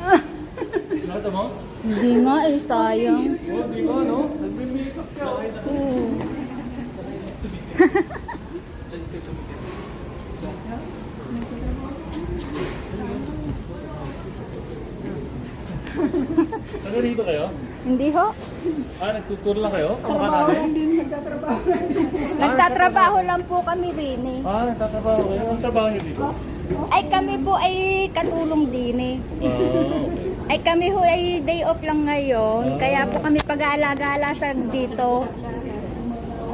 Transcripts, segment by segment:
Nakita mo? Hindi nga eh, sayang. Oh, di ba, no? Nagme-makeup siya. Oo. Taga dito kayo? Hindi ho. Ah, nagtutur lang kayo? Kamukha namin? Nagtatrabaho lang po kami rin eh. Ah, nagtatrabaho kayo. Ang trabaho niyo dito? Ay kami po ay katulong din eh. Ah, okay. Ay kami ho ay day off lang ngayon. Kaya po kami pag-aalaga-ala sa dito.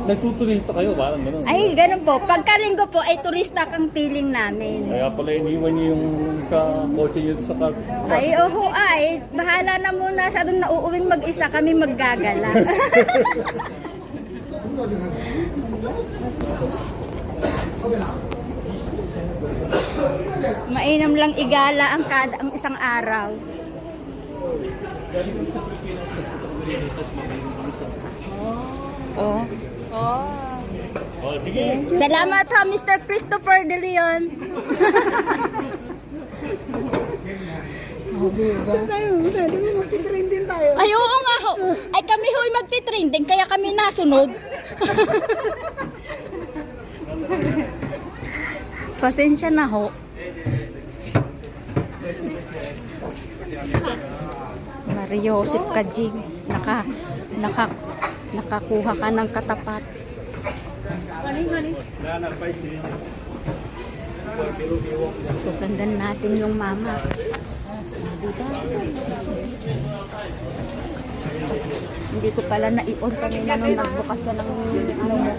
Nagtuturista kayo, parang gano'n. Ay, ganun po. Pagkalinggo po ay turista kang piling namin. Kaya pala iniwan niyo yung sa kotse niyo sa car. Ay, oho ay. Bahala na muna siya doon nauuwing mag-isa kami maggagala. Mainam lang igala ang kada ang isang araw. Oh. Oh. Oh. Salamat ha, Mr. Christopher De Leon. Ay, oo nga ho. Ay, kami ho'y magtitrending, kaya kami nasunod. Pasensya na ho. Mario Joseph Kajing, naka, naka, nakakuha ka ng katapat. Susundan natin yung mama. Hindi ko pala na-on kanina nung nagbukas na ng ano mo.